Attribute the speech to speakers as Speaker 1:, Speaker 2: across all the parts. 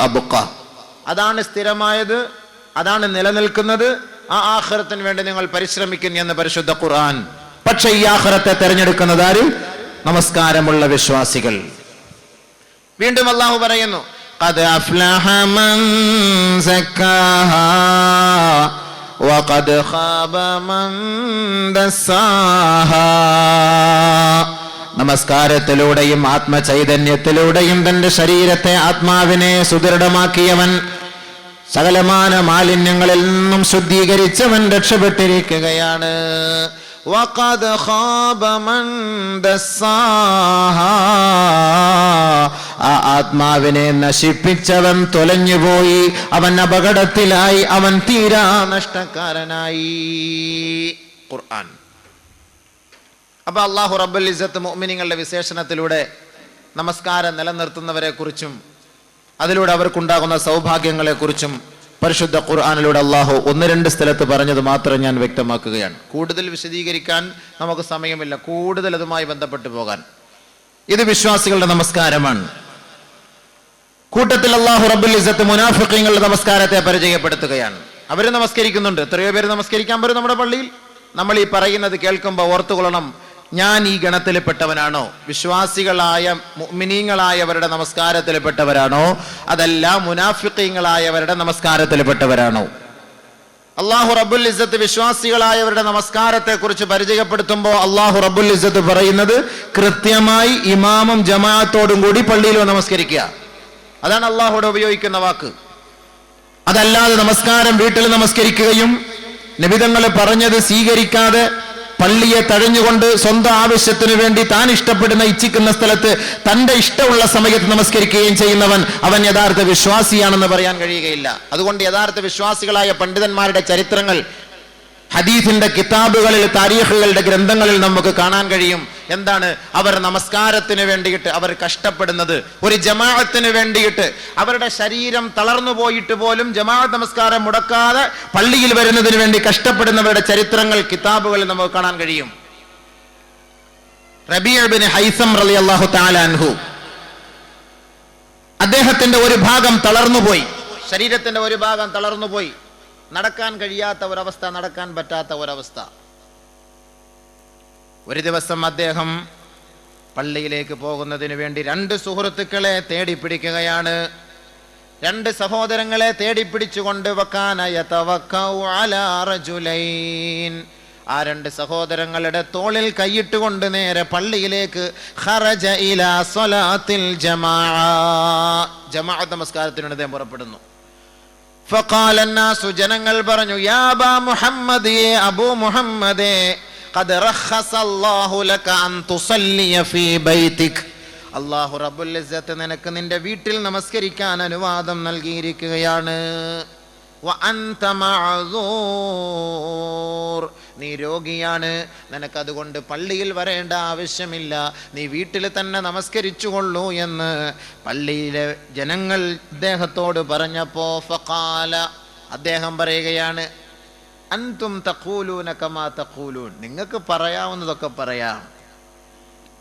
Speaker 1: وأبقى അതാണ് സ്ഥിരമായത് അതാണ് നിലനിൽക്കുന്നത് ആ ആഖിറത്തിന് വേണ്ടി നിങ്ങൾ പരിശ്രമിക്കുന്നു എന്ന് പരിശുദ്ധ ഖുർആൻ പക്ഷെ ഈ ആഖിറത്തെ തെരഞ്ഞെടുക്കുന്നത് ആര് നമസ്കാരമുള്ള വിശ്വാസികൾ വീണ്ടും അള്ളാഹു പറയുന്നു قد أفلح من زكاها وقد خاب من دساها നമസ്കാരത്തിലൂടെയും ആത്മചൈതന്യത്തിലൂടെയും തന്റെ ശരീരത്തെ ആത്മാവിനെ സുദൃഢമാക്കിയവൻ സകലമാന മാലിന്യങ്ങളിൽ നിന്നും ശുദ്ധീകരിച്ചവൻ രക്ഷപ്പെട്ടിരിക്കുകയാണ് وقد خاب من دساها. ആ ആത്മാവിനെ നശിപ്പിച്ചവൻ തൊലഞ്ഞുപോയി അവൻ അപകടത്തിലായി അവൻ തീരാ നഷ്ടക്കാരനായി ഖുർആൻ അപ്പൊ അള്ളാഹു റബ്ബുൽ ഇസത്ത് മോമിനിങ്ങളുടെ വിശേഷണത്തിലൂടെ നമസ്കാരം നിലനിർത്തുന്നവരെ കുറിച്ചും അതിലൂടെ അവർക്കുണ്ടാകുന്ന സൗഭാഗ്യങ്ങളെ കുറിച്ചും പരിശുദ്ധ ഖുർആാനിലൂടെ അള്ളാഹു ഒന്ന് രണ്ട് സ്ഥലത്ത് പറഞ്ഞത് മാത്രം ഞാൻ വ്യക്തമാക്കുകയാണ്. കൂടുതൽ വിശദീകരിക്കാൻ നമുക്ക് സമയമില്ല. കൂടുതൽ അതുമായി ബന്ധപ്പെട്ടു പോകാൻ. ഇത് വിശ്വാസികളുടെ നമസ്കാരമാണ്. കൂട്ടത്തിൽ അള്ളാഹു റബ്ബുൽ ഇസത്ത് മുനാഫിക്കങ്ങളുടെ നമസ്കാരത്തെ പരിചയപ്പെടുത്തുകയാണ്. അവർ നമസ്കരിക്കുന്നുണ്ട്. എത്രയോ പേര് നമസ്കരിക്കാൻ വരും നമ്മുടെ പള്ളിയിൽ. നമ്മൾ ഈ പറയുന്നത് കേൾക്കുമ്പോൾ ഓർത്തുകൊള്ളണം. ഞാൻ ഈ ഗണത്തിൽപ്പെട്ടവനാണോ? വിശ്വാസികളായ മുഅ്മിനീങ്ങളായവരുടെ നമസ്കാരത്തിൽപ്പെട്ടവരാണോ? അതല്ല മുനാഫിക്കീങ്ങളായവരുടെ നമസ്കാരത്തിൽപ്പെട്ടവരാണോ? അള്ളാഹു റബുൽ ഇസ്സത്ത് വിശ്വാസികളായവരുടെ നമസ്കാരത്തെ കുറിച്ച് പരിചയപ്പെടുത്തുമ്പോൾ അള്ളാഹു റബുൽ ഇസ്സത്ത് പറയുന്നത് കൃത്യമായി ഇമാമും ജമാഅത്തോടും കൂടി പള്ളിയിലോ നമസ്കരിക്കുക. അതാണ് അള്ളാഹുടെ ഉപയോഗിക്കുന്ന വാക്ക്. അതല്ലാതെ നമസ്കാരം വീട്ടിൽ നമസ്കരിക്കുകയും നിബിതങ്ങൾ പറഞ്ഞത് സ്വീകരിക്കാതെ പള്ളിയെ തഴഞ്ഞുകൊണ്ട് സ്വന്തം ആവശ്യത്തിനു വേണ്ടി താൻ ഇഷ്ടപ്പെടുന്ന ഇച്ഛിക്കുന്ന സ്ഥലത്ത് തന്റെ ഇഷ്ടമുള്ള സമയത്ത് നമസ്കരിക്കുകയും ചെയ്യുന്നവൻ അവൻ യഥാർത്ഥ വിശ്വാസിയാണെന്ന് പറയാൻ കഴിയുകയില്ല. അതുകൊണ്ട് യഥാർത്ഥ വിശ്വാസികളായ പണ്ഡിതന്മാരുടെ ചരിത്രങ്ങൾ ഹദീഫിന്റെ കിതാബുകളിൽ താരീഖുകളുടെ ഗ്രന്ഥങ്ങളിൽ നമുക്ക് കാണാൻ കഴിയും. എന്താണ്? അവർ നമസ്കാരത്തിന് വേണ്ടിയിട്ട് അവർ കഷ്ടപ്പെടുന്നത് ഒരു ജമാഅത്തിന് വേണ്ടിയിട്ട്. അവരുടെ ശരീരം തളർന്നു പോയിട്ട് പോലും ജമാഅത്ത് നമസ്കാരം മുടക്കാതെ പള്ളിയിൽ വരുന്നതിന് വേണ്ടി കഷ്ടപ്പെടുന്നവരുടെ ചരിത്രങ്ങൾ കിതാബുകളിൽ നമുക്ക് കാണാൻ കഴിയും. റബിയബിന് ഹൈസം റലി അള്ളാഹു താലാൻഹു അദ്ദേഹത്തിന്റെ ഒരു ഭാഗം തളർന്നുപോയി ശരീരത്തിന്റെ ഒരു ഭാഗം തളർന്നുപോയി നടക്കാൻ കഴിയാത്ത ഒരവസ്ഥ നടക്കാൻ പറ്റാത്ത ഒരവസ്ഥ. ഒരു ദിവസം അദ്ദേഹം പള്ളിയിലേക്ക് പോകുന്നതിന് വേണ്ടി രണ്ട് സുഹൃത്തുക്കളെ തേടി പിടിക്കുകയാണ് രണ്ട് സഹോദരങ്ങളെ തേടി പിടിച്ചുകൊണ്ട് വക്കാന യതവക്കഉ അലാ ആ രണ്ട് സഹോദരങ്ങളുടെ തോളിൽ കൈയിട്ടുകൊണ്ട് നേരെ പള്ളിയിലേക്ക് ഖറജ ഇലാ സ്വലാത്തിൽ ജമാഅ. ജമാഅത്ത് നമസ്കാരത്തിനുണ്ട് അദ്ദേഹം പുറപ്പെടുന്നു. ജനങ്ങൾ പറഞ്ഞു അള്ളാഹു റബ്ബുൽ നിനക്ക് നിന്റെ വീട്ടിൽ നമസ്കരിക്കാൻ അനുവാദം നൽകിയിരിക്കുകയാണ്. നീ രോഗിയാണ്. നിനക്കതുകൊണ്ട് പള്ളിയിൽ വരേണ്ട ആവശ്യമില്ല. നീ വീട്ടിൽ തന്നെ നമസ്കരിച്ചുകൊള്ളൂ എന്ന് പള്ളിയിലെ ജനങ്ങൾ അദ്ദേഹത്തോട് പറഞ്ഞപ്പോ ഫഖാല അദ്ദേഹം പറയുകയാണ് അൻതും തഖൂലൂന കമാ തഖൂലൂൻ. നിങ്ങൾക്ക് പറയാവുന്നതൊക്കെ പറയാം.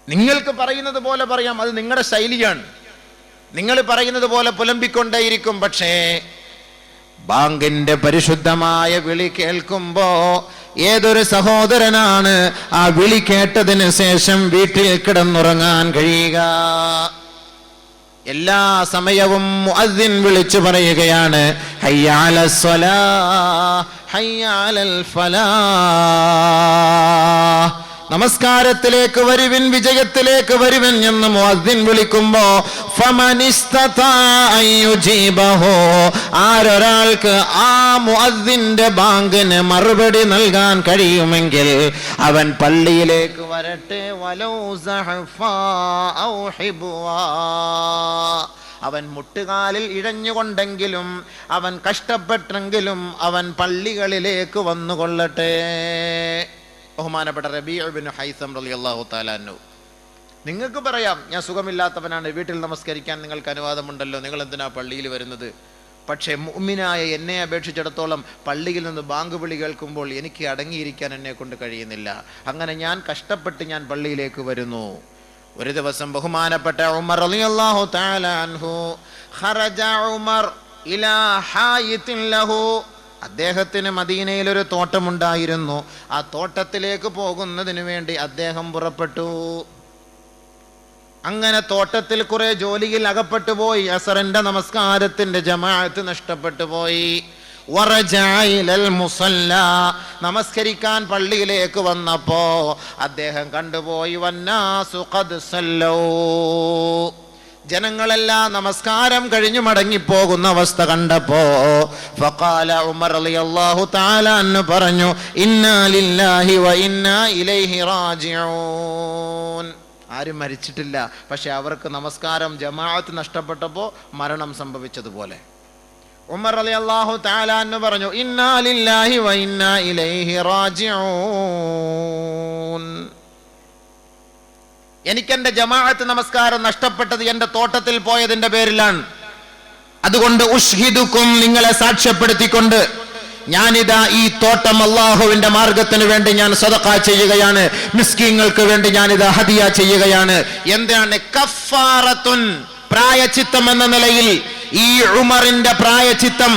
Speaker 1: നിങ്ങൾക്ക് പറയുന്നത് പോലെ പറയാം. അത് നിങ്ങളുടെ ശൈലിയാണ്. നിങ്ങൾ പറയുന്നത് പോലെ പുലമ്പിക്കൊണ്ടേയിരിക്കും. പക്ഷേ ബാങ്കിന്റെ പരിശുദ്ധമായ വിളി കേൾക്കുമ്പോ ഏതൊരു സഹോദരനാണ് ആ വിളി കേട്ടതിന് ശേഷം വീട്ടിൽ കിടന്നുറങ്ങാൻ കഴിയുക? എല്ലാ സമയവും മുഅദ്ദിൻ വിളിച്ചു പറയുകയാണ് ഹയ്യാല ഹയ്യാലൽ ഫലാ. നമസ്കാരത്തിലേക്ക് വരുവിൻ വിജയത്തിലേക്ക് വരുവിൻ എന്ന് മുഅദ്ദിൻ വിളിക്കുമ്പോ. ആരൊരാൾക്ക് ആ മുഅദ്ദിന്റെ ബാങ്കിന് മറുപടി നൽകാൻ കഴിയുമെങ്കിൽ അവൻ പള്ളിയിലേക്ക് വരട്ടെ വലൗ. അവൻ മുട്ടുകാലിൽ ഇഴഞ്ഞുകൊണ്ടെങ്കിലും അവൻ കഷ്ടപ്പെട്ടെങ്കിലും അവൻ പള്ളികളിലേക്ക് വന്നുകൊള്ളട്ടെ ബഹുമാനപ്പെട്ട റബീബിൻ ഹൈസം റളിയല്ലാഹു താലാനു നിങ്ങൾക്ക് പറയാം ഞാൻ സുഖമില്ലാത്തവനാണ് വീട്ടിൽ നമസ്കരിക്കാൻ നിങ്ങൾക്ക് അനുവാദമുണ്ടല്ലോ നിങ്ങൾ എന്തിനാ പള്ളിയിൽ വരുന്നത്? പക്ഷേ മുമ്മിനായ എന്നെ അപേക്ഷിച്ചിടത്തോളം പള്ളിയിൽ നിന്ന് ബാങ്ക് വിളി കേൾക്കുമ്പോൾ എനിക്ക് അടങ്ങിയിരിക്കാൻ എന്നെ കൊണ്ട് കഴിയുന്നില്ല. അങ്ങനെ ഞാൻ കഷ്ടപ്പെട്ട് ഞാൻ പള്ളിയിലേക്ക് വരുന്നു. ഒരു ദിവസം ബഹുമാനപ്പെട്ട ഉമർ റളിയല്ലാഹു തആല അൻഹു ഖറജ ഉമർ ഇലാ ഹായിത്തിൻ ലഹു അദ്ദേഹത്തിന് മദീനയിലൊരു തോട്ടമുണ്ടായിരുന്നു. ആ തോട്ടത്തിലേക്ക് പോകുന്നതിന് വേണ്ടി അദ്ദേഹം പുറപ്പെട്ടു. അങ്ങനെ തോട്ടത്തിൽ കുറെ ജോലിയിൽ അകപ്പെട്ടു പോയി. അസറിന്റെ നമസ്കാരത്തിന്റെ ജമാഅത്ത് നഷ്ടപ്പെട്ടു പോയി. നമസ്കരിക്കാൻ പള്ളിയിലേക്ക് വന്നപ്പോ അദ്ദേഹം കണ്ടുപോയി. വന്നാസു ഖദ് സല്ലൂ. ജനങ്ങളെല്ലാം നമസ്കാരം കഴിഞ്ഞു മടങ്ങിപ്പോകുന്ന അവസ്ഥ കണ്ടപ്പോ ഫഖാല ഉമർ റളിയല്ലാഹു തആല അന്ന് പറഞ്ഞു ഇന്നാ ലില്ലാഹി വ ഇന്നാ ഇലൈഹി റാജിഊൻ. ആരും മരിച്ചിട്ടില്ല പക്ഷെ അവർക്ക് നമസ്കാരം ജമാഅത്ത് നഷ്ടപ്പെട്ടപ്പോൾ മരണം സംഭവിച്ചതുപോലെ. ഉമർ അലി അള്ളാഹു താലാന്ന് പറഞ്ഞു ഇന്നാലില്ലാഹി വ ഇന്നാ ഇലൈഹി റാജിഊൻ. എനിക്കെന്റെ ജമാഅത്ത് നമസ്കാരം നഷ്ടപ്പെട്ടത് എന്റെ തോട്ടത്തിൽ പോയതിന്റെ പേരിലാണ്. അതുകൊണ്ട് ഉഷ്ഹിദുക്കും നിങ്ങളെ സാക്ഷ്യപ്പെടുത്തിക്കൊണ്ട് ഞാനിതാ ഈ തോട്ടം അള്ളാഹുവിന്റെ മാർഗത്തിന് വേണ്ടി ഞാൻ സ്വതക്ക ചെയ്യുകയാണ്. മിസ്കിങ്ങൾക്ക് വേണ്ടി ഞാനിത് ഹദിയ ചെയ്യുകയാണ്. എന്താണ്? കഫാറത്തുൻ പ്രായചിത്തം എന്ന നിലയിൽ ഈ ഉമറിന്റെ പ്രായചിത്തം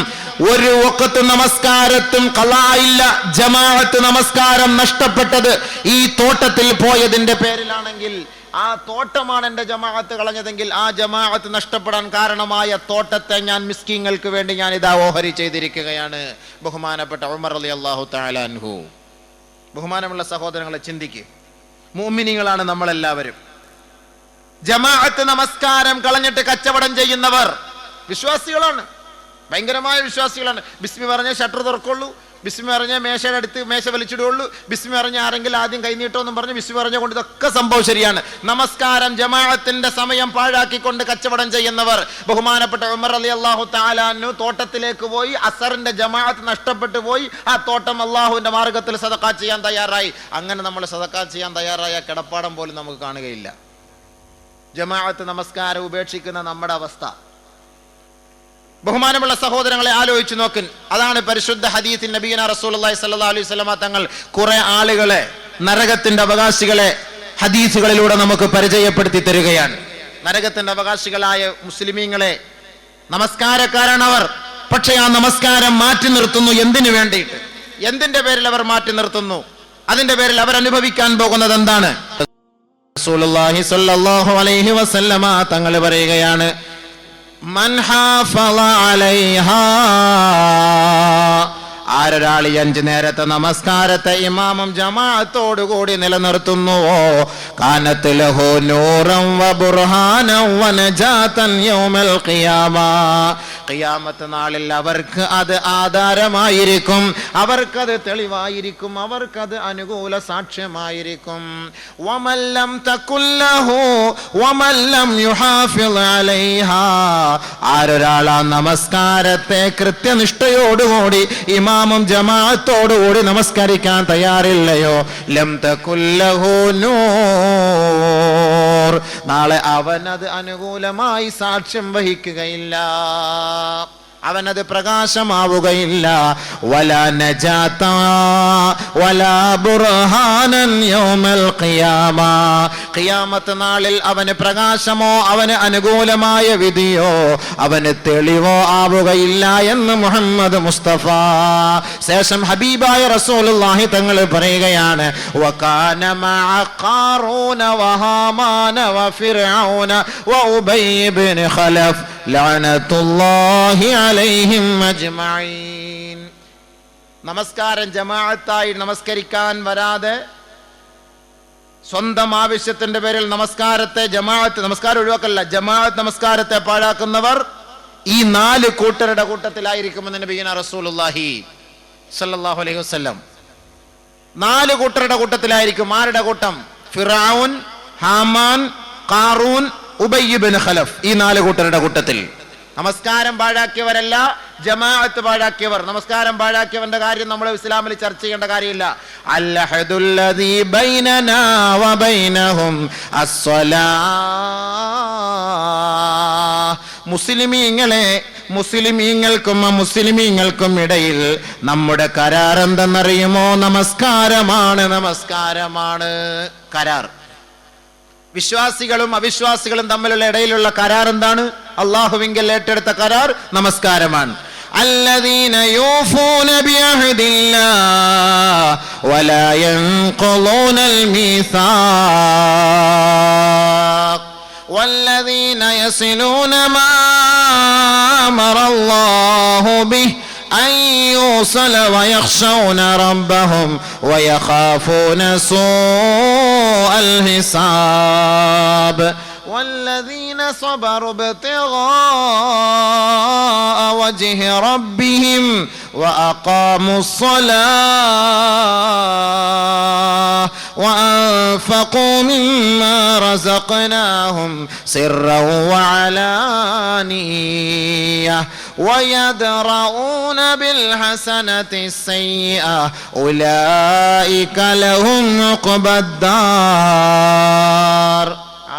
Speaker 1: ഒരു ഒക്കത്ത് നമസ്കാരത്തും കലായില്ല ജമാഅത്ത് നമസ്കാരം നഷ്ടപ്പെട്ടത് ഈ തോട്ടത്തിൽ പോയതിന്റെ പേരിലാണെങ്കിൽ ആ തോട്ടമാണ് എന്റെ ജമാഅത്ത് കളഞ്ഞതെങ്കിൽ ആ ജമാഅത്ത് നഷ്ടപ്പെടാൻ കാരണമായ തോട്ടത്തെ ഞാൻ മിസ്കിങ്ങൾക്ക് വേണ്ടി ഞാൻ ഇതാ ഓഹരി ചെയ്തിരിക്കുകയാണ്. ബഹുമാനപ്പെട്ട ഉമർ അലി അള്ളാഹു താലാൻഹു ബഹുമാനമുള്ള സഹോദരങ്ങളെ ചിന്തിക്ക്. മോമിനികളാണ് നമ്മളെല്ലാവരും. ജമാഅത്ത് നമസ്കാരം കളഞ്ഞിട്ട് കച്ചവടം ചെയ്യുന്നവർ വിശ്വാസികളാണ്. ഭയങ്കരമായ വിശ്വാസികളാണ്. ബിസ്മി പറഞ്ഞ ഷട്ടർ തുറക്കുള്ളൂ. ബിസ്മി പറഞ്ഞ മേശയുടെ അടുത്ത് മേശ വലിച്ചിടുള്ളൂ ബിസ്മി പറഞ്ഞ ആരെങ്കിലും ആദ്യം കൈനീട്ടോന്നും പറഞ്ഞ് ബിസ്മി പറഞ്ഞ കൊണ്ട് ഇതൊക്കെ സംഭവം ശരിയാണ്. നമസ്കാരം ജമാഅത്തിന്റെ സമയം പാഴാക്കിക്കൊണ്ട് കച്ചവടം ചെയ്യുന്നവർ. ബഹുമാനപ്പെട്ട ഉമർ അലി അള്ളാഹു താലാനു തോട്ടത്തിലേക്ക് പോയി അസറിന്റെ ജമാഅത്ത് നഷ്ടപ്പെട്ടു പോയി ആ തോട്ടം അള്ളാഹുവിന്റെ മാർഗത്തിൽ സദക്കാ ചെയ്യാൻ തയ്യാറായി. അങ്ങനെ നമ്മൾ സദക്കാ ചെയ്യാൻ തയ്യാറായ കിടപ്പാടം പോലും നമുക്ക് കാണുകയില്ല. ജമാഅത്ത് നമസ്കാരം ഉപേക്ഷിക്കുന്ന നമ്മുടെ അവസ്ഥ. ബഹുമാനമുള്ള സഹോദരങ്ങളെ ആലോചിച്ച് നോക്കിൻ. അതാണ് പരിശുദ്ധ ഹദീത്തിൽ നബീന റസൂലുള്ളാഹി സ്വല്ലല്ലാഹു അലൈഹി വസല്ലമ തങ്ങൾ കുറെ ആളുകളെ നരകത്തിന്റെ അവകാശികളെ ഹദീസുകളിലൂടെ നമുക്ക് പരിചയപ്പെടുത്തി തരികയാണ്. നരകത്തിന്റെ അവകാശികളായ മുസ്ലിമീങ്ങളെ നമസ്കാരക്കാരാണ് അവർ പക്ഷേ ആ നമസ്കാരം മാറ്റി നിർത്തുന്നു എന്തിനു വേണ്ടിയിട്ട്? എന്തിന്റെ പേരിൽ അവർ മാറ്റി നിർത്തുന്നു? അതിന്റെ പേരിൽ അവർ അനുഭവിക്കാൻ പോകുന്നത് എന്താണ്? തങ്ങൾ പറയുകയാണ് من حافظ عليها ആരൊരാൾ ഈ അഞ്ച് നേരത്തെ നമസ്കാരത്തെ ഇമാമും ജമാഅത്തോടു കൂടി നിലനിർത്തുന്നുവോ കാനത്ത് ലഹു നൂറം യൗമൽ ഖിയാമ. ഖിയാമത്ത് നാളിൽ അവർക്ക് അത് ആധാരമായിരിക്കും. അവർക്കത് തെളിവായിരിക്കും. അവർക്കത് അനുകൂല സാക്ഷ്യമായിരിക്കും. വമല്ലം തക്കുല്ലഹു വമല്ലം യുഹാഫിൽ ആരൊരാൾ ആ നമസ്കാരത്തെ കൃത്യനിഷ്ഠയോടുകൂടി ഇമാമും ജമാഅത്തോടുകൂടി നമസ്കരിക്കാൻ തയ്യാറില്ലയോ? ലം നാളെ അവനത് അനുകൂലമായി സാക്ഷ്യം വഹിക്കുകയില്ല. അവനത് പ്രകാശമാവുകയില്ല. വല നജാത്ത വല ബുർഹാനൻ യൗമൽ ഖിയാമ. ഖിയാമത്ത് നാളിൽ അവന് പ്രകാശമോ അവന് അനുകൂലമായ വിധിയോ അവന് തെളിവോ ആവുകയില്ല എന്ന് മുഹമ്മദ് മുസ്തഫ. ശേഷം ഹബീബായ റസൂലുള്ളാഹി തങ്ങൾ പറയുകയാണ് വകാന മഅ ഖാറൂന വഹാമാന വഫിർഔന വഉബൈ ഇബ്നു ഖലഫ്. നമസ്കാരം ജമാഅത്തായി നമസ്കരിക്കാൻ വരാതെ സ്വന്തം ആവശ്യത്തിന്റെ പേരിൽ നമസ്കാരത്തെ ജമാഅത്ത് നമസ്കാരം ഒഴിവാക്കല്ല ജമാഅത്ത് നമസ്കാരത്തെ പാഴാക്കുന്നവർ ഈ നാല് കൂട്ടരുടെ കൂട്ടത്തിലായിരിക്കുമെന്ന് നബീന റസൂലുള്ളാഹി സല്ലല്ലാഹു അലൈഹി വസല്ലം. നാല് കൂട്ടരുടെ കൂട്ടത്തിലായിരിക്കും ആരുടെ കൂട്ടം? ഫിറാവുൻ ഹാമാൻ ഖാറൂൻ ഉബയ്യബിൻ ഖലഫ് ഈ നാല് കൂട്ടരുടെ കൂട്ടത്തിൽ. നമസ്കാരം പാഴാക്കിയവരല്ല ജമാഅത്ത് പാഴാക്കിയവർ. നമസ്കാരം പാഴാക്കിയവന്റെ കാര്യം നമ്മൾ ഇസ്ലാമിൽ ചർച്ച ചെയ്യേണ്ട കാര്യമില്ല. മുസ്ലിമീങ്ങളെ മുസ്ലിമീങ്ങൾക്കും മുസ്ലിമീങ്ങൾക്കും ഇടയിൽ നമ്മുടെ കരാർ എന്തെന്നറിയുമോ? നമസ്കാരമാണ് നമസ്കാരമാണ്. കരാർ. വിശ്വാസികളും അവിശ്വാസികളും തമ്മിലുള്ള ഇടയിലുള്ള കരാർ എന്താണ് അള്ളാഹുവിങ്കൽ ഏറ്റെടുത്ത കരാർ നമസ്കാരമാണ് الذين يوفون بعهد الله ولا ينقضون الميثاق والذين يصلون ما امر الله به ان يوصل ويخشون ربهم ويخافون سوء الحساب الذين صبروا ابتغاء وجه ربهم وأقاموا الصلاة وأنفقوا مما رزقناهم سرا وعلانية ويدرؤون بالحسنة السيئة أولئك لهم عقبى الدار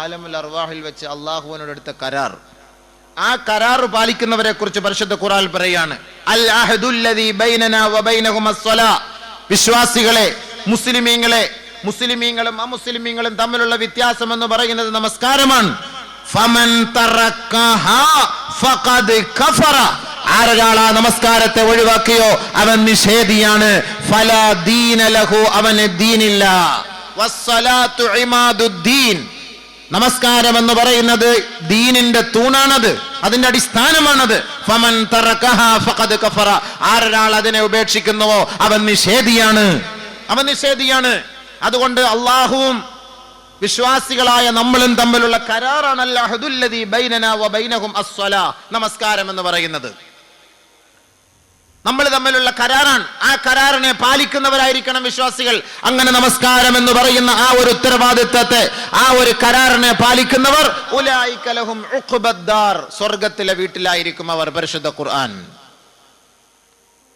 Speaker 1: ആലമുൽ അർവാഹിൽ വെച്ച് അള്ളാഹുവിനോട് എടുത്ത കരാർ. ആ കരാർ പാലിക്കുന്നവരെ കുറിച്ച് പരിശുദ്ധ ഖുറാൻ പറയാണ് വിശ്വാസികളെ മുസ്ലിമീങ്ങളെ മുസ്ലിമീങ്ങളും അമുസ്ലിമീങ്ങളും തമ്മിലുള്ള വ്യത്യാസം എന്ന് പറയുന്നത് നമസ്കാരമാണ്. ഫമൻ തറക്കഹാ ഫഖദ് കഫറ. ആരൊരാൾ ആ നമസ്കാരത്തെ ഒഴിവാക്കിയോ? അവൻ നിഷേധിയാണ്. അവന് ദീനില്ല. നമസ്കാരം എന്ന് പറയുന്നത് ദീനിന്റെ തൂണാണത് അതിന്റെ അടിസ്ഥാനമാണത്. ഫമൻ കഫറ. ആരൊരാൾ അതിനെ ഉപേക്ഷിക്കുന്നുവോ? അവൻ നിഷേധിയാണ്. അവൻ നിഷേധിയാണ്. അതുകൊണ്ട് അള്ളാഹുവും വിശ്വാസികളായ നമ്മളും തമ്മിലുള്ള കരാറാണ് അല്ലാഹുദുല്ലതി ബൈനനാ വ ബൈനഹും അസ്സലാ. നമസ്കാരം എന്ന് പറയുന്നത്. നമ്മൾ തമ്മിലുള്ള കരാറാണ്. ആ കരാറിനെ പാലിക്കുന്നവരായിരിക്കണം വിശ്വാസികൾ. അങ്ങനെ നമസ്കാരം എന്ന് പറയുന്ന ആ ഒരു ഉത്തരവാദിത്വത്തെ ആ ഒരു കരാറിനെ പാലിക്കുന്നവർ സ്വർഗത്തിലെ വീട്ടിലായിരിക്കും അവർ പരിശുദ്ധ ഖുർആൻ.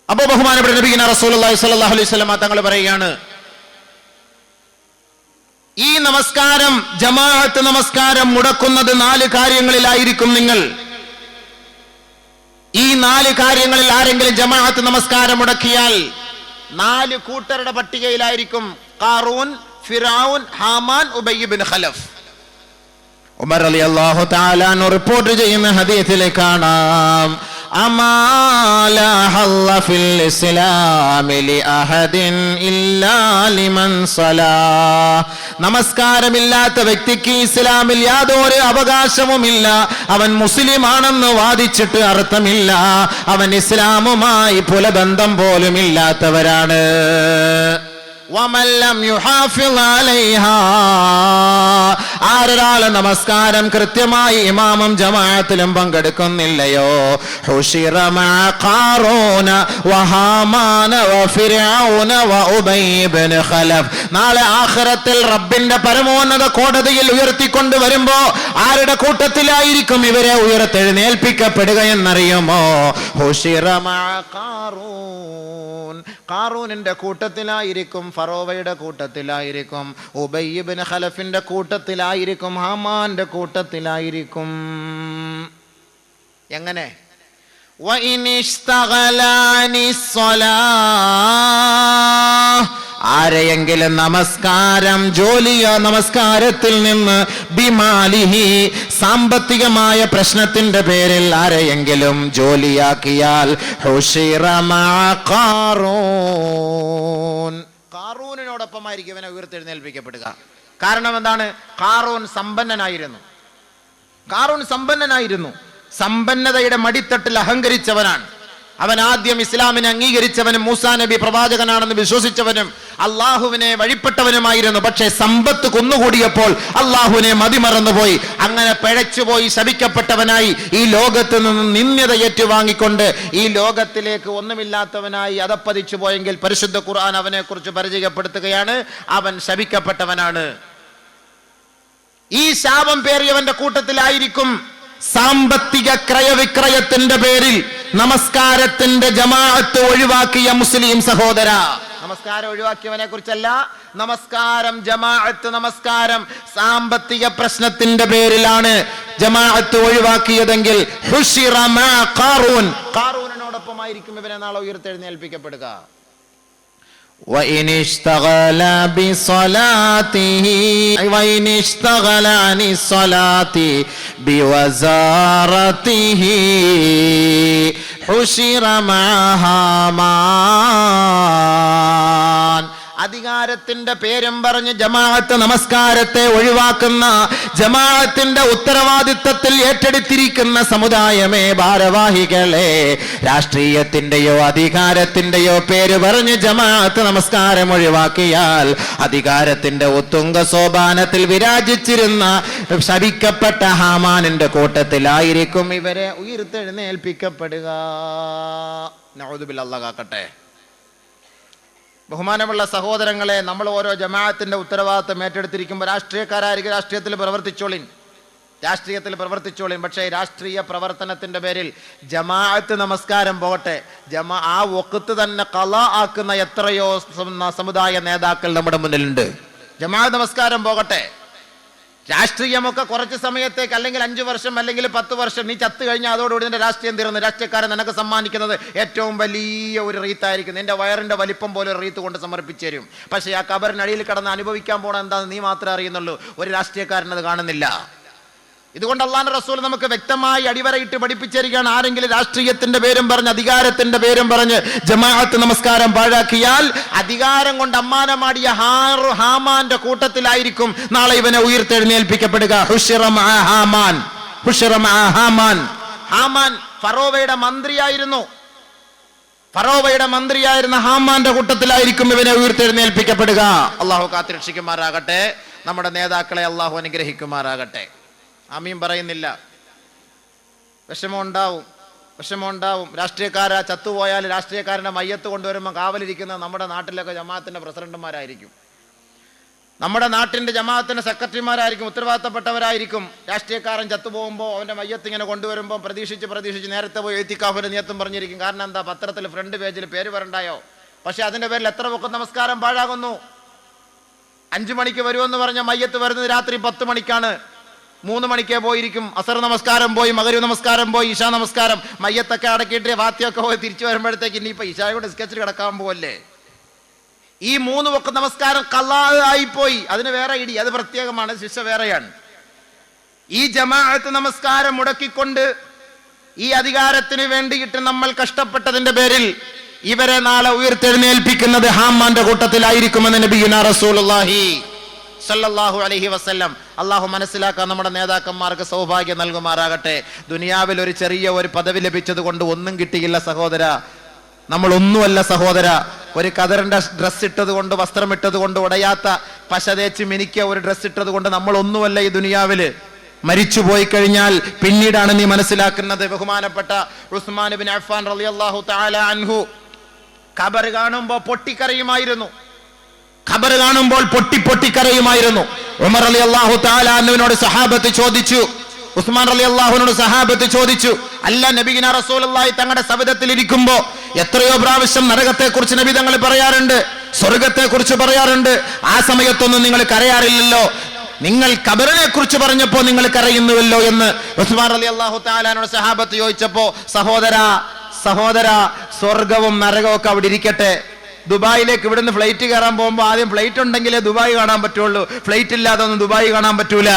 Speaker 1: അപ്പോ ബഹുമാനപ്പെട്ട നബീന റസൂലുള്ളാഹി സ്വല്ലല്ലാഹു അലൈഹി തങ്ങൾ പറയുകയാണ് ഈ നമസ്കാരം ജമാഅത്ത് നമസ്കാരം മുടക്കുന്നത് നാല് കാര്യങ്ങളിലായിരിക്കും നിങ്ങൾ. ഈ നാല് കാര്യങ്ങളിൽ ആരെങ്കിലും ജമാഅത്ത് നമസ്കാരം മുടക്കിയാൽ നാല് കൂട്ടരുടെ പട്ടികയിലായിരിക്കും Qarun Firaun Haman Ubayy bin Khalaf. Umar Ali അള്ളാഹു താലാൻ റിപ്പോർട്ട് ചെയ്യുന്ന ഹദീസിൽ കാണാം അമാല حظ في الإسلام لأحد إلا لمن صلى. നമസ്കാരമില്ലാത്ത വ്യക്തിക്ക് ഇസ്ലാമിൽ യാതൊരു അവകാശവുമില്ല. അവൻ മുസ്ലിം ആണെന്ന് വാദിച്ചിട്ട് അർത്ഥമില്ല. അവൻ ഇസ്ലാമുമായി പുലബന്ധം പോലും ആരൊരാൾ നമസ്കാരം കൃത്യമായി ഇമാമും ജമാഅത്തിലും പങ്കെടുക്കുന്നില്ലയോ? നാളെ ആഖിറത്തിൽ റബ്ബിന്റെ പരമോന്നത കോടതിയിൽ ഉയർത്തിക്കൊണ്ട് വരുമ്പോ ആരുടെ കൂട്ടത്തിലായിരിക്കും ഇവരെ ഉയർത്തെഴുന്നേൽപ്പിക്കപ്പെടുക എന്നറിയുമോ? ഹുഷിറ മഅ ഖാറൂൻ ഖാറൂനിന്റെ കൂട്ടത്തിലായിരിക്കും ഫറോവയുടെ കൂട്ടത്തിലായിരിക്കും ഉബയ്യബിന് ഖലഫിന്റെ കൂട്ടത്തിലായിരിക്കും ഹാമാന്റെ കൂട്ടത്തിലായിരിക്കും എങ്ങനെ وإن اشتغل عن الصلاة ആരെയെങ്കിലും നമസ്കാരം ജോലിയോ നമസ്കാരത്തിൽ നിന്ന് ബിമാലിഹി സാമ്പത്തികമായ പ്രശ്നത്തിന്റെ പേരിൽ ആരെയെങ്കിലും ജോലിയാക്കിയാൽ കാറൂനിനോടൊപ്പമായിരിക്കും ഇവനെ ഉയർത്തെഴുന്നേൽപ്പിക്കപ്പെടുക. കാരണം എന്താണ്? കാറൂൻ സമ്പന്നനായിരുന്നു. കാറൂൺ സമ്പന്നനായിരുന്നു. സമ്പന്നതയുടെ മടിത്തട്ടിൽ അഹങ്കരിച്ചവനാണ്. അവൻ ആദ്യം ഇസ്ലാമിനെ അംഗീകരിച്ചവനും മൂസാ നബി പ്രവാചകനാണെന്ന് വിശ്വസിച്ചവനും അള്ളാഹുവിനെ വഴിപ്പെട്ടവനുമായിരുന്നു. പക്ഷേ സമ്പത്ത് കുന്നുകൂടിയപ്പോൾ അള്ളാഹുവിനെ മതിമറന്നുപോയി. അങ്ങനെ പിഴച്ചുപോയി ശപിക്കപ്പെട്ടവനായി ഈ ലോകത്ത് നിന്ന് നിന്ദ്യത ഏറ്റുവാങ്ങിക്കൊണ്ട് ഈ ലോകത്തിലേക്ക് ഒന്നുമില്ലാത്തവനായി അതപ്പതിച്ചു പോയെങ്കിൽ പരിശുദ്ധ ഖുർആൻ അവനെക്കുറിച്ച് പരിചയപ്പെടുത്തുകയാണ്. അവൻ ശപിക്കപ്പെട്ടവനാണ്. ഈ ശാപം പേറിയവന്റെ കൂട്ടത്തിലായിരിക്കും സാമ്പത്തിക ക്രയവിക്രയത്തിന്റെ പേരിൽ നമസ്കാരത്തിന്റെ ജമാഅത്ത് ഒഴിവാക്കിയ മുസ്ലിം സഹോദര. നമസ്കാരം ഒഴിവാക്കിയവനെ കുറിച്ചല്ല നമസ്കാരം ജമാഅത്ത് നമസ്കാരം സാമ്പത്തിക പ്രശ്നത്തിന്റെ പേരിലാണ് ജമാഅത്ത് ഒഴിവാക്കിയതെങ്കിൽ ഹുഷിറ മാ ഖാറൂൻ. ഖാറൂനിനോടൊപ്പമായിരിക്കും ഇവനെ നാളെ ഉയർത്തെഴുന്നേൽപ്പിക്കപ്പെടുക. وإن اشتغل بصلاته وإن اشتغل عن الصلاة بوزارته حشر معها مان. അധികാരത്തിന്റെ പേരും പറഞ്ഞ് ജമാഅത്ത് നമസ്കാരത്തെ ഒഴിവാക്കുന്ന ജമാഅത്തിന്റെ ഉത്തരവാദിത്തത്തിൽ ഏറ്റെടുത്തിരിക്കുന്ന സമുദായമേ ഭാരവാഹികളെ രാഷ്ട്രീയത്തിന്റെയോ അധികാരത്തിന്റെയോ പേര് പറഞ്ഞ് ജമാഅത്ത് നമസ്കാരം ഒഴിവാക്കിയാൽ അധികാരത്തിന്റെ ഉത്തുംഗ സോപാനത്തിൽ വിരാജിച്ചിരുന്ന ശപിക്കപ്പെട്ട ഹാമാനിന്റെ കൂട്ടത്തിലായിരിക്കും ഇവരെ ഉയർത്തെഴുന്നേൽപ്പിക്കപ്പെടുക. നൗദുബിൽ അല്ലാഹ് കാക്കട്ടെ. ബഹുമാനമുള്ള സഹോദരങ്ങളെ നമ്മൾ ഓരോ ജമാഅത്തിന്റെ ഉത്തരവാദിത്വം ഏറ്റെടുത്തിരിക്കുമ്പോൾ രാഷ്ട്രീയക്കാരായിരിക്കും രാഷ്ട്രീയത്തിൽ പ്രവർത്തിച്ചോളിൻ. രാഷ്ട്രീയത്തിൽ പ്രവർത്തിച്ചോളിൻ. പക്ഷേ രാഷ്ട്രീയ പ്രവർത്തനത്തിന്റെ പേരിൽ ജമാഅത്ത് നമസ്കാരം പോകട്ടെ. ജമാ ആ ഒക്കത്ത് തന്നെ കല ആക്കുന്ന എത്രയോ സമുദായ നേതാക്കൾ നമ്മുടെ മുന്നിലുണ്ട്. ജമാഅത്ത് നമസ്കാരം പോകട്ടെ. രാഷ്ട്രീയമൊക്കെ കുറച്ച് സമയത്തേക്ക് അല്ലെങ്കിൽ അഞ്ചു വർഷം അല്ലെങ്കിൽ പത്ത് വർഷം നീ ചത്തു കഴിഞ്ഞാൽ അതോടുകൂടി നിന്റെ രാഷ്ട്രീയം തീർന്നു. രാഷ്ട്രീയക്കാരൻ നിനക്ക് സമ്മാനിക്കുന്നത് ഏറ്റവും വലിയ ഒരു റീത്തായിരിക്കും. നിന്റെ വയറിന്റെ വലിപ്പം പോലെ ഒരു റീത്ത് കൊണ്ട് സമർപ്പിച്ചു തരും. പക്ഷേ ആ കബറിനടിയിൽ കടന്ന് അനുഭവിക്കാൻ പോണ എന്താണെന്ന് നീ മാത്രമേ അറിയുന്നുള്ളൂ. ഒരു രാഷ്ട്രീയക്കാരൻ അത് കാണുന്നില്ല. ഇതുകൊണ്ട് അള്ളാന്റെ റസൂൽ നമുക്ക് വ്യക്തമായി അടിവരയിട്ട് പഠിപ്പിച്ചിരിക്കുകയാണ്. ആരെങ്കിലും രാഷ്ട്രീയത്തിന്റെ പേരും പറഞ്ഞ് അധികാരത്തിന്റെ പേരും പറഞ്ഞ് ജമാഅത്ത് നമസ്കാരം പാഴാക്കിയാൽ അധികാരം കൊണ്ട് അമ്മാനമാടിയ ഹാറു ഹാമാന്റെ കൂട്ടത്തിലായിരിക്കും നാളെ ഇവനെ ഉയർത്തെഴുന്നേൽപ്പിക്കപ്പെടുക. ഹാമാൻ. ഹാമാൻ ഫറോവയുടെ മന്ത്രിയായിരുന്നു. ഫറോവയുടെ മന്ത്രിയായിരുന്ന ഹാമാന്റെ കൂട്ടത്തിലായിരിക്കും ഇവനെ ഉയർത്തെഴുന്നേൽപ്പിക്കപ്പെടുക. അള്ളാഹു കാത്തിരക്ഷിക്കുമാറാകട്ടെ. നമ്മുടെ നേതാക്കളെ അള്ളാഹു അനുഗ്രഹിക്കുമാറാകട്ടെ. ആമീൻ പറയുന്നില്ല. വിഷമമുണ്ടാവും. വിഷമമുണ്ടാവും. രാഷ്ട്രീയക്കാരാ ചത്തുപോയാൽ രാഷ്ട്രീയക്കാരന്റെ മയ്യത്ത് കൊണ്ടുവരുമ്പോൾ കാവലിരിക്കുന്ന നമ്മുടെ നാട്ടിലൊക്കെ ജമാഅത്തിന്റെ പ്രസിഡന്റുമാരായിരിക്കും. നമ്മുടെ നാട്ടിന്റെ ജമാഅത്തിന്റെ സെക്രട്ടറിമാരായിരിക്കും ഉത്തരവാദിത്തപ്പെട്ടവരായിരിക്കും. രാഷ്ട്രീയക്കാരൻ ചത്തുപോകുമ്പോൾ അവന്റെ മയ്യത്ത് ഇങ്ങനെ കൊണ്ടുവരുമ്പോൾ പ്രതീക്ഷിച്ച് പ്രതീക്ഷിച്ച് നേരത്തെ പോയി എഴുത്തിക്കാഫിന്റെ നിയത്തും പറഞ്ഞിരിക്കും. കാരണം എന്താ? പത്രത്തിൽ ഫ്രണ്ട് പേജിൽ പേര് വരണ്ടായോ? പക്ഷേ അതിന്റെ പേരിൽ എത്ര പൊക്കം നമസ്കാരം പാഴാകുന്നു? അഞ്ചു മണിക്ക് വരുമെന്ന് പറഞ്ഞ മയ്യത്ത് വരുന്നത് രാത്രി പത്ത് മണിക്കാണ്. മൂന്ന് മണിക്കേ പോയിരിക്കും. അസർ നമസ്കാരം പോയി മകരു നമസ്കാരം പോയി ഇഷാ നമസ്കാരം. മയ്യത്തൊക്കെ അടക്കിയിട്ട് വാത്തിയൊക്കെ പോയി തിരിച്ചു വരുമ്പോഴത്തേക്ക് ഇനിയിപ്പോൾ ഇഷായോട് സ്കെച്ചിൽ കിടക്കാൻ പോവല്ലേ? ഈ മൂന്ന് വക്ക നമസ്കാരം കള്ളായി പോയി അതിന് വേറെ ഇടി അത് പ്രത്യേകമാണ് ശിക്ഷ വേറെയാണ്. ഈ ജമാഅത്ത് നമസ്കാരം മുടക്കിക്കൊണ്ട് ഈ അധികാരത്തിന് വേണ്ടിയിട്ട് നമ്മൾ കഷ്ടപ്പെട്ടതിന്റെ പേരിൽ ഇവരെ നാളെ ഉയർത്തെഴുന്നേൽപ്പിക്കുന്നത് ഹാമാന്റെ കൂട്ടത്തിലായിരിക്കുമെന്ന് നബിയുന റസൂലുള്ളാഹി. സല്ലല്ലാഹു അലഹി വസ്ല്ലം. അള്ളാഹു മനസ്സിലാക്കാൻ നമ്മുടെ നേതാക്കന്മാർക്ക് സൗഭാഗ്യം നൽകുമാറാകട്ടെ. ദുനിയാവിൽ ഒരു ചെറിയ ഒരു പദവി ലഭിച്ചത് കൊണ്ട് ഒന്നും കിട്ടിയില്ല സഹോദര. നമ്മൾ ഒന്നുമല്ല സഹോദര. ഒരു കതറിന്റെ ഡ്രസ്സ് ഇട്ടത് കൊണ്ട് വസ്ത്രം ഇട്ടത് കൊണ്ട് ഉടയാത്ത പശ തേച്ച് മിനിക്ക ഒരു ഡ്രസ്സ് ഇട്ടത് കൊണ്ട് നമ്മൾ ഒന്നുമല്ല ഈ ദുനിയാവിൽ. മരിച്ചു പോയി കഴിഞ്ഞാൽ പിന്നീടാണ് നീ മനസ്സിലാക്കുന്നത് ബഹുമാനപ്പെട്ട ഉസ്മാൻ ബിൻ അഫ്ഫാൻ റളിയല്ലാഹു തആല അൻഹു. ഖബർ കാണുമ്പോൾ പൊട്ടിക്കരയുമായിരുന്നു. ഖബർ കാണുമ്പോൾ പൊട്ടി പൊട്ടിക്കരയുമായിരുന്നു ഉമർ അലി അള്ളാഹു താലാനുവിനോട് സഹാബത്ത് ചോദിച്ചു. ഉസ്മാൻ അലി അള്ളാഹുവിനോട് സഹാബത്ത് ചോദിച്ചു. അല്ല നബിഗിന റസൂലി തങ്ങളുടെ സവിധത്തിൽ ഇരിക്കുമ്പോ എത്രയോ പ്രാവശ്യം നരകത്തെ കുറിച്ച് നബി തങ്ങൾ പറയാറുണ്ട് സ്വർഗത്തെ കുറിച്ച് പറയാറുണ്ട്. ആ സമയത്തൊന്നും നിങ്ങൾ കരയാറില്ലല്ലോ. നിങ്ങൾ കബറിനെ കുറിച്ച് പറഞ്ഞപ്പോ നിങ്ങൾ കരയുന്നുവല്ലോ എന്ന് ഉസ്മാൻ അലി അള്ളാഹു താലാനോട് സഹാബത്ത് ചോദിച്ചപ്പോ സഹോദര സഹോദര സ്വർഗവും നരകവും ഒക്കെ അവിടെ ഇരിക്കട്ടെ. ദുബായിലേക്ക് ഇവിടുന്ന് ഫ്ലൈറ്റ് കയറാൻ പോകുമ്പോൾ ആദ്യം ഫ്ലൈറ്റ് ഉണ്ടെങ്കിലേ ദുബായ് കാണാൻ പറ്റുള്ളൂ. ഫ്ലൈറ്റ് ഇല്ലാതെ ഒന്നും ദുബായ് കാണാൻ പറ്റൂല.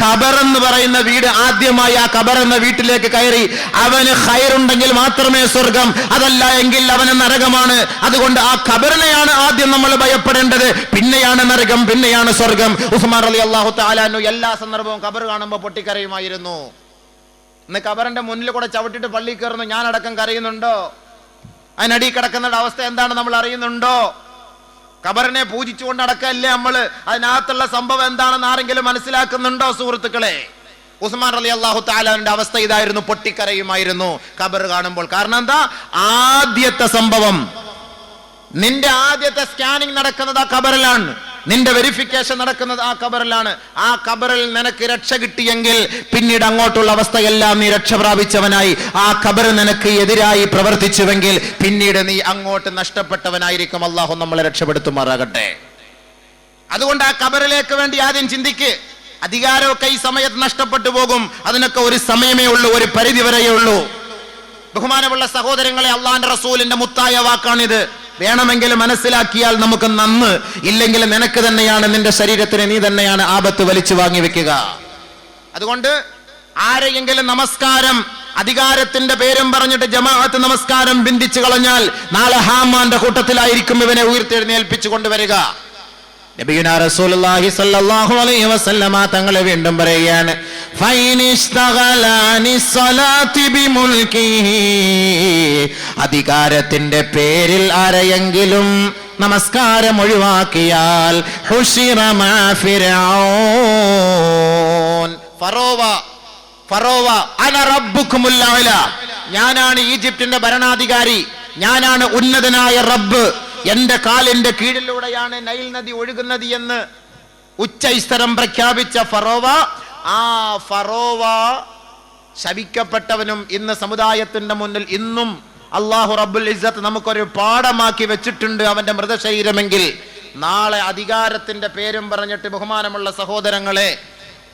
Speaker 1: ഖബർ എന്ന് പറയുന്ന വീട് ആദ്യമായി ആ ഖബർ എന്ന വീട്ടിലേക്ക് കയറി. അവന് ഹയറുണ്ടെങ്കിൽ മാത്രമേ സ്വർഗം അതല്ല എങ്കിൽ അവന് നരകമാണ്. അതുകൊണ്ട് ആ ഖബറിനെയാണ് ആദ്യം നമ്മൾ ഭയപ്പെടേണ്ടത്. പിന്നെയാണ് നരകം പിന്നെയാണ് സ്വർഗം. ഉസ്മാൻ അലി അള്ളാഹു താലാനു എല്ലാ സന്ദർഭവും ഖബർ കാണുമ്പോൾ പൊട്ടിക്കരയുമായിരുന്നു. ഇന്ന് ഖബറിന്റെ മുന്നിൽ കൂടെ ചവിട്ടിട്ട് പള്ളി കയറുന്നു. ഞാനടക്കം കരയുന്നുണ്ടോ? അതിനടി കിടക്കുന്ന അവസ്ഥ എന്താണ് നമ്മൾ അറിയുന്നുണ്ടോ? കബറിനെ പൂജിച്ചുകൊണ്ട് അടക്കല്ലേ നമ്മൾ അതിനകത്തുള്ള സംഭവം എന്താണെന്ന് ആരെങ്കിലും മനസ്സിലാക്കുന്നുണ്ടോ സുഹൃത്തുക്കളെ? ഉസ്മാൻ അലി അള്ളാഹു താലാന്റെ അവസ്ഥ ഇതായിരുന്നു പൊട്ടിക്കരയുമായിരുന്നു കബർ കാണുമ്പോൾ. കാരണം എന്താ? ആദ്യത്തെ സംഭവം. നിന്റെ ആദ്യത്തെ സ്കാനിങ് നടക്കുന്നത് ആ ഖബറിലാണ്. നിന്റെ വെരിഫിക്കേഷൻ നടക്കുന്നത് ആ കബറിലാണ് ആ കബറിൽ നിനക്ക് രക്ഷ കിട്ടിയെങ്കിൽ പിന്നീട് അങ്ങോട്ടുള്ള അവസ്ഥയെല്ലാം നീ രക്ഷ പ്രാപിച്ചവനായി. ആ കബർ നിനക്ക് എതിരായി പ്രവർത്തിച്ചുവെങ്കിൽ പിന്നീട് നീ അങ്ങോട്ട് നഷ്ടപ്പെട്ടവനായിരിക്കും. അള്ളാഹു നമ്മളെ രക്ഷപ്പെടുത്തുമാറാകട്ടെ. അതുകൊണ്ട് ആ കബറിലേക്ക് വേണ്ടി ആദ്യം ചിന്തിക്ക്. അധികാരമൊക്കെ ഈ സമയത്ത് നഷ്ടപ്പെട്ടു പോകും. അതിനൊക്കെ ഒരു സമയമേ ഉള്ളൂ ഒരു പരിധി വരെയേ ഉള്ളൂ. ബഹുമാനമുള്ള സഹോദരങ്ങളെ അള്ളാന്റെ റസൂലിന്റെ മുത്തായ വാക്കാണിത്. വേണമെങ്കിൽ മനസ്സിലാക്കിയാൽ നമുക്ക് നന്ന്. ഇല്ലെങ്കിൽ നിനക്ക് തന്നെയാണ് നിന്റെ ശരീരത്തിന് നീ തന്നെയാണ് ആപത്ത് വലിച്ചു വാങ്ങി വെക്കുക. അതുകൊണ്ട് ആരെയെങ്കിലും നമസ്കാരം അധികാരത്തിന്റെ പേരും പറഞ്ഞിട്ട് ജമാഅത്ത് നമസ്കാരം ബിന്ദിച്ചു കളഞ്ഞാൽ നാളെ ഹാമാന്റെ കൂട്ടത്തിലായിരിക്കും ഇവനെ ഉയർത്തെഴുന്നേൽപ്പിച്ചു കൊണ്ടുവരിക. റസൂലുള്ളാഹി സ്വല്ലല്ലാഹു അലൈഹി വസല്ലമ തങ്ങളെ വീണ്ടും പറയുകയാണ് അധികാരത്തിന്റെ പേരിൽ ആരെയെങ്കിലും നമസ്കാരം ഒഴിവാക്കിയാൽ ഫറോവ ഫറോവ അന ഞാനാണ് ഈജിപ്തിന്റെ ഭരണാധികാരി ഞാനാണ് ഉന്നതനായ റബ്ബ്. എന്റെ കാലിന്റെ കീഴിലൂടെയാണ് നൈൽ നദി ഒഴുകുന്നത് എന്ന് ഉച്ചൈസ്തരം പ്രഖ്യാപിച്ച ഫറോവ ആ ഫറോവ ശവിക്കപ്പെട്ടവനും ഇന്ന് സമുദായത്തിന്റെ മുന്നിൽ ഇന്നും അള്ളാഹു റബ്ബുൽ ഇസ്സത്ത് നമുക്കൊരു പാഠമാക്കി വെച്ചിട്ടുണ്ട് അവന്റെ മൃതശരീരമെങ്കിൽ. നാളെ അധികാരത്തിന്റെ പേരും പറഞ്ഞിട്ട് ബഹുമാനമുള്ള സഹോദരങ്ങളെ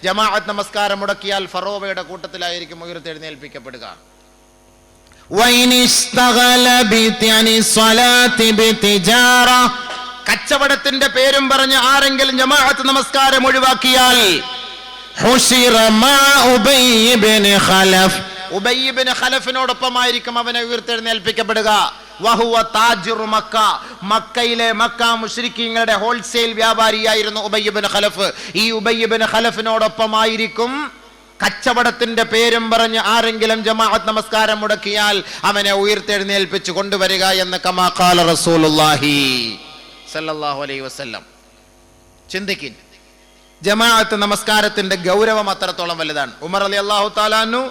Speaker 1: ജമാഅത്ത് നമസ്കാരം മുടക്കിയാൽ ഫറോവയുടെ കൂട്ടത്തിലായിരിക്കും ഉയർത്തെഴുന്നേൽപ്പിക്കപ്പെടുക. കച്ചവടത്തിന്റെ പേരും പറഞ്ഞ് ആരെങ്കിലും ജമാഅത്ത് നമസ്കാരം ഒഴിവാക്കിയാൽ ഹുഷിറ മാ ഉബയ്യ് ഇബ്നു ഖലഫ്. ഉബയ്യ് ഇബ്നു ഖലഫിനോടൊപ്പമായിരിക്കും അവനെ ഉയർത്തെഴുന്നേൽപ്പിക്കപ്പെടുക. വഹുവ താജിറു മക്ക. മക്കയിലെ മക്ക മുശ്രിക്കീങ്ങളുടെ ഹോൾസെയിൽ വ്യാപാരിയായിരുന്നു ഉബയ്യ് ഇബ്നു ഖലഫ്. ഈ ഉബയ്യ് ഇബ്നു ഖലഫിനോടൊപ്പമായിരിക്കും കച്ചവടത്തിന്റെ പേരും പറഞ്ഞ് ആരെങ്കിലും ജമാഅത്ത് നമസ്കാരം മുടക്കിയാൽ അവനെ ഉയർത്തെഴുന്നേൽപ്പിച്ചു കൊണ്ടുവരിക എന്ന് കമാ ഖാല റസൂലുള്ളാഹി സല്ലല്ലാഹു അലൈഹി വസല്ലം. ചിന്തിക്കിൻ. ജമാഅത്ത് നമസ്കാരത്തിന്റെ ഗൗരവം അത്രത്തോളം വലുതാണ്. ഉമർ അലി അള്ളാഹു താലാനു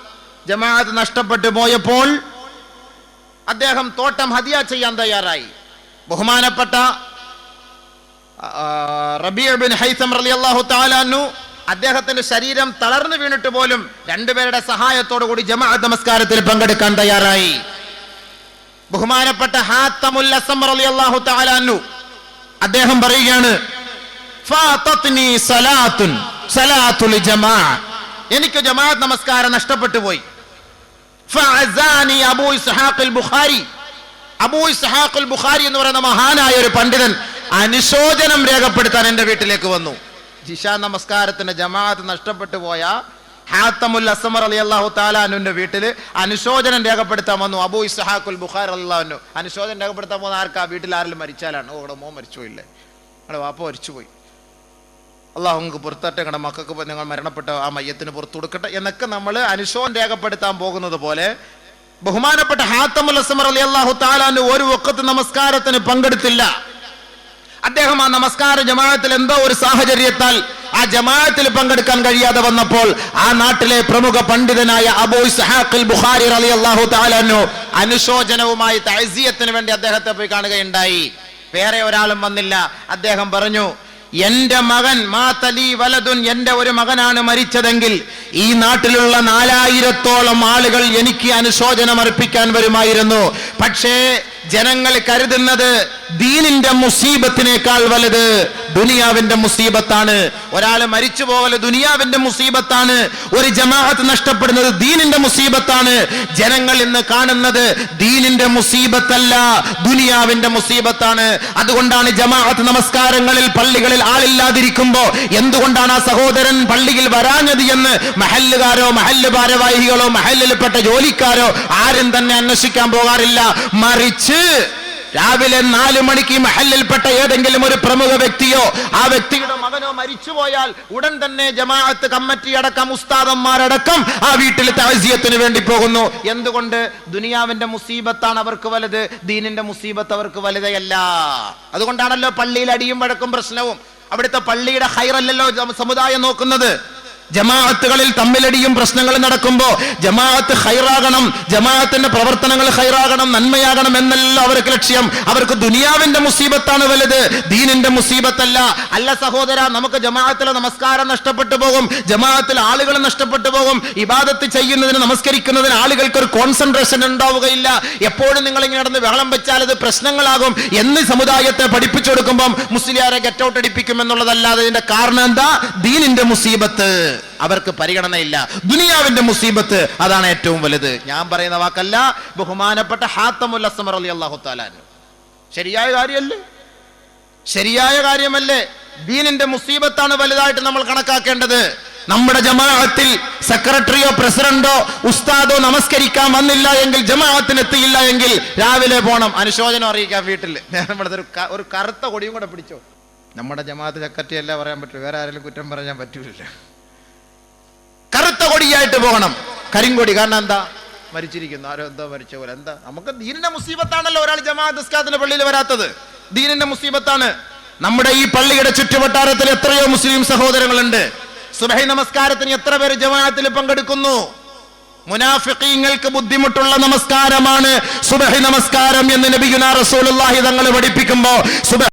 Speaker 1: ജമാഅത്ത് നഷ്ടപ്പെട്ടു പോയപ്പോൾ അദ്ദേഹം തോട്ടം ഹദിയ ചെയ്യാൻ തയ്യാറായി. ബഹുമാനപ്പെട്ട റബിയ ബിൻ ഹൈസം റലി അള്ളാഹു താലാനു അദ്ദേഹത്തിന്റെ ശരീരം തളർന്നു വീണിട്ട് പോലും രണ്ടുപേരുടെ സഹായത്തോടു കൂടി ജമാഅത്ത് നമസ്കാരത്തിൽ പങ്കെടുക്കാൻ തയ്യാറായി. ബഹുമാനപ്പെട്ട അദ്ദേഹം പറയുകയാണ് എനിക്ക് ജമാഅത്ത് നമസ്കാരം നഷ്ടപ്പെട്ടു പോയി. അബൂ ബുഖാരി. അബൂ ബുഖാരി എന്ന് പറയുന്ന മഹാനായ ഒരു പണ്ഡിതൻ അനുശോചനം രേഖപ്പെടുത്താൻ എന്റെ വീട്ടിലേക്ക് വന്നു. ജിഷ നമസ്കാരത്തിന്റെ ജമാഅത്ത് നഷ്ടപ്പെട്ടു പോയ ഹാത്തമുൽ അസമർ അലി അള്ളാഹു താലാനുവിന്റെ വീട്ടിൽ അനുശോചനം രേഖപ്പെടുത്താൻ വന്നു. അബു ഇസ്ഹാഖുൽ ബുഖാർ അള്ളാഹുനു അനുശോചനം രേഖപ്പെടുത്താൻ പോകുന്ന ആർക്കാ? വീട്ടിൽ ആരെങ്കിലും മരിച്ചാലാണ്. ഓ മോ മോൻ മരിച്ചുപോയില്ലേ അവിടെ വാപ്പ മരിച്ചുപോയി അള്ളാഹു നിങ്ങൾക്ക് പുറത്തട്ടെ. നിങ്ങളുടെ മക്കൾക്ക് നിങ്ങൾ മരണപ്പെട്ട ആ മയ്യത്തിന് പുറത്തു കൊടുക്കട്ടെ എന്നൊക്കെ നമ്മൾ അനുശോചനം രേഖപ്പെടുത്താൻ പോകുന്നത് പോലെ ബഹുമാനപ്പെട്ട ഹാത്തമുൽ അസമർ അലി അള്ളാഹു താലാനു ഒരു വക്കത്ത് നമസ്കാരത്തിന് പങ്കെടുത്തില്ല. അദ്ദേഹം ആ നമസ്കാര ജമാഅത്തിൽ എന്തോ ഒരു സാഹചര്യത്താൽ ആ ജമാഅത്തിൽ പങ്കെടുക്കാൻ കഴിയാതെ വന്നപ്പോൾ ആ നാട്ടിലെ പ്രമുഖ പണ്ഡിതനായ അബൂ ഇസ്ഹാഖുൽ ബുഖാരി റളിയല്ലാഹു തആലനു അനുശോചനവുമായി തഅസിയത്തിന് വേണ്ടി അദ്ദേഹത്തെ പോയി കാണുകയുണ്ടായി. വേറെ ഒരാളും വന്നില്ല. അദ്ദേഹം പറഞ്ഞു എന്റെ മകൻ മാതലി വലതുൻ എന്റെ ഒരു മകനാണ് മരിച്ചതെങ്കിൽ ഈ നാട്ടിലുള്ള നാലായിരത്തോളം ആളുകൾ എനിക്ക് അനുശോചനം അർപ്പിക്കാൻ വരുമായിരുന്നു. പക്ഷേ ജനങ്ങൾ കരുതുന്നത് ദീനിന്റെ മുസീബത്തിനേക്കാൾ വലുത് ദുനിയാവിന്റെ മുസീബത്താണ്. ഒരാൾ മരിച്ചു പോകൽ ദുനിയാവിന്റെ മുസീബത്താണ്. ഒരു ജമാഅത്ത് നഷ്ടപ്പെടുന്നത് ദീനിന്റെ മുസീബത്താണ്. ജനങ്ങൾ ഇന്ന് കാണുന്നത് ദീനിന്റെ മുസീബത്തല്ല ദുനിയാവിന്റെ മുസീബത്താണ്. അതുകൊണ്ടാണ് ജമാഅത്ത് നമസ്കാരങ്ങളിൽ പള്ളികളിൽ ആളില്ലാതിരിക്കുമ്പോ എന്തുകൊണ്ടാണ് ആ സഹോദരൻ പള്ളിയിൽ വരാഞ്ഞത് എന്ന് മഹല്ലുകാരോ മഹല്ല് ഭാരവാഹികളോ മഹല്ലിൽപ്പെട്ട ജോലിക്കാരോ ആരും തന്നെ അന്വേഷിക്കാൻ പോകാറില്ല. മറിച്ച് രാവിലെ നാല് മണിക്ക് മഹലിൽപ്പെട്ട ഏതെങ്കിലും ഒരു പ്രമുഖ വ്യക്തിയോ ആ വ്യക്തിയുടെ മകനോ മരിച്ചുപോയാൽ ഉടൻ തന്നെ ജമാഅത്ത് കമ്മിറ്റി അടക്കം ഉസ്താദന്മാരടക്കം ആ വീട്ടിൽ താഴ്സിയത്തിന് വേണ്ടി പോകുന്നു. എന്തുകൊണ്ട്? ദുനിയാവിന്റെ മുസീബത്താണ് അവർക്ക് വലുത് ദീനിന്റെ മുസീബത്ത് അവർക്ക് വലുതയല്ല. അതുകൊണ്ടാണല്ലോ പള്ളിയിൽ അടിയും വഴക്കും പ്രശ്നവും. അവിടുത്തെ പള്ളിയുടെ ഹൈറല്ലല്ലോ സമുദായം നോക്കുന്നത്. ജമാഅത്തുകളിൽ തമ്മിലടിയും പ്രശ്നങ്ങൾ നടക്കുമ്പോൾ ജമാഅത്ത് ഹൈറാകണം ജമാഅത്തിന്റെ പ്രവർത്തനങ്ങൾ ഹൈറാകണം നന്മയാകണം എന്നല്ല അവർക്ക് ലക്ഷ്യം. അവർക്ക് ദുനിയാവിന്റെ മുസീബത്താണ് വലുത്. ദീനിന്റെ മുസീബത്തല്ല. അല്ല സഹോദര നമുക്ക് ജമാഅത്തിലെ നമസ്കാരം നഷ്ടപ്പെട്ടു പോകും. ജമാഅത്തിൽ ആളുകൾ നഷ്ടപ്പെട്ടു പോകും. ഇബാദത്ത് ചെയ്യുന്നതിന് നമസ്കരിക്കുന്നതിന് ആളുകൾക്ക് ഒരു കോൺസെൻട്രേഷൻ ഉണ്ടാവുകയില്ല. എപ്പോഴും നിങ്ങൾ ഇങ്ങനെ നടന്ന് വെള്ളം വെച്ചാൽ അത് പ്രശ്നങ്ങളാകും എന്ന് സമുദായത്തെ പഠിപ്പിച്ചു കൊടുക്കുമ്പം മുസ്ലിയാരെ ഗെറ്റ് ഔട്ട് അടിപ്പിക്കും എന്നുള്ളതല്ലാതെ ഇതിന്റെ കാരണം എന്താ? ദീനിന്റെ മുസീബത്ത്. അവർക്ക് പരിഗണനയില്ല. ദുനിയാവിന്റെ മുസീബത്ത് അതാണ് ഏറ്റവും വലുത്. ഞാൻ പറയുന്ന വാക്കല്ല ബഹുമാനപ്പെട്ട ഹാത്തമുൽ അസ്മർ അലി അള്ളാഹു താലാൻ ശരിയായ കാര്യമല്ലേ? ശരിയായ കാര്യമല്ലേ? ദീനിന്റെ മുസീബത്താണ് വലുതായിട്ട് നമ്മൾ കണക്കാക്കേണ്ടത്. നമ്മുടെ ജമാഅത്തിൽ സെക്രട്ടറിയോ പ്രസിഡന്റോ ഉസ്താദോ നമസ്കരിക്കാൻ വന്നില്ല എങ്കിൽ ജമാഅത്തിന് എത്തിയില്ല എങ്കിൽ രാവിലെ പോണം. അനുശോചനം അറിയിക്കാൻ വീട്ടിൽ നമ്മുടെ ഒരു ഒരു കറുത്ത കൊടിയും കൂടെ പിടിച്ചോ. നമ്മുടെ ജമാഅത്ത് സെക്രട്ടറി അല്ല പറയാൻ പറ്റൂ? വേറെ ആരെങ്കിലും കുറ്റം പറയാൻ പറ്റൂല കറുത്ത കൊടിയായിട്ട് പോകണം. കരിങ്കൊടി. കാരണം എന്താ? മരിച്ചിരിക്കുന്നു. ആരോ എന്തോ മരിച്ച പോലെ. എന്താ? നമുക്ക് ദീനിന്റെ മുസീബത്താണല്ലോ ഒരാൾ ജമാഅത്ത് പള്ളിയിൽ വരാത്തത്. ദീനിന്റെ മുസീബത്താണ്. നമ്മുടെ ഈ പള്ളിയുടെ ചുറ്റുവട്ടാരത്തിൽ എത്രയോ മുസ്ലിം സഹോദരങ്ങളുണ്ട്. സുബഹി നമസ്കാരത്തിന് എത്ര പേര് ജമാഅത്തിൽ പങ്കെടുക്കുന്നു? മുനാഫിഖീങ്ങൾക്ക് ബുദ്ധിമുട്ടുള്ള നമസ്കാരമാണ് സുബഹി നമസ്കാരം എന്ന് നബിയുന റസൂലുള്ളാഹി തങ്ങൾ പഠിപ്പിക്കുമ്പോൾ സുബഹി